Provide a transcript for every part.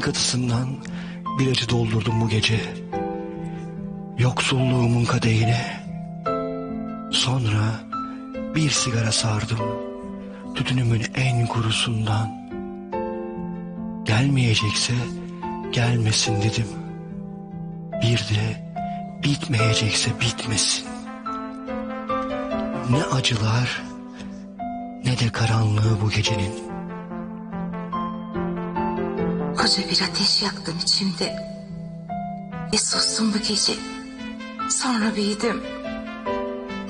katısından bir acı doldurdum bu gece. Yoksulluğumun kadehine. Sonra bir sigara sardım. Tütünümün en kurusundan. Gelmeyecekse gelmesin dedim. Bir de bitmeyecekse bitmesin. Ne acılar ne de karanlığı bu gecenin. Koca bir ateş yaktım içimde. Ve sustum bu gece. Sonra büyüdüm.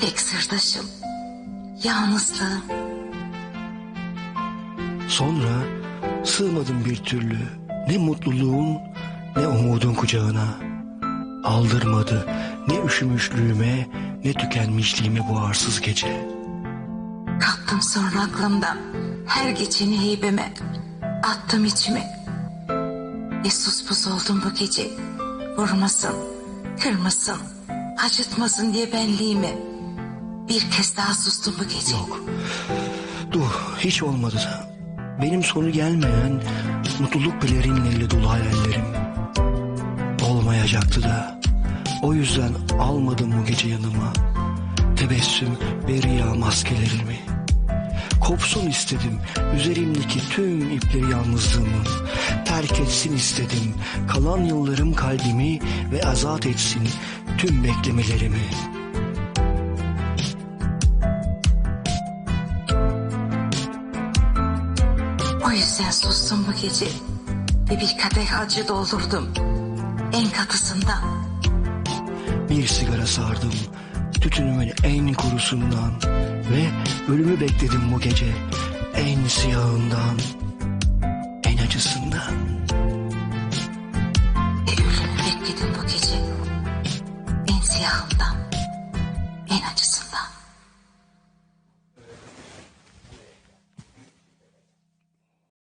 Tek sırdaşım. Yalnızlığım. Sonra sığmadım bir türlü ne mutluluğun ne umudun kucağına. Aldırmadı ne üşümüşlüğüme ne tükenmişliğime bu arsız gece. Kalktım sonra aklımdan. Her geçeni heybeme. Attım içime. Sus pus oldum bu gece. Vurmasın, kırmasın, acıtmasın diye benliğimi. Bir kez daha sustum bu gece. Yok. Dur hiç olmadı da. Benim sonu gelmeyen mutluluk pelerinleriyle dolu hayallerim. Olmayacaktı da. O yüzden almadım bu gece yanıma. Tebessüm ve riya maskelerimi. Kopsun istedim üzerimdeki tüm ipleri yalnızlığımın. Etsin istedim kalan yıllarım kalbimi ve azat etsin tüm beklemelerimi. O yüzden sustum bu gece. Ve bir kadeh acı doldurdum. En katısından. Bir sigara sardım tütünümün en kurusundan ve ölümü bekledim bu gece en siyahından, en acısından. siyahından en acısı.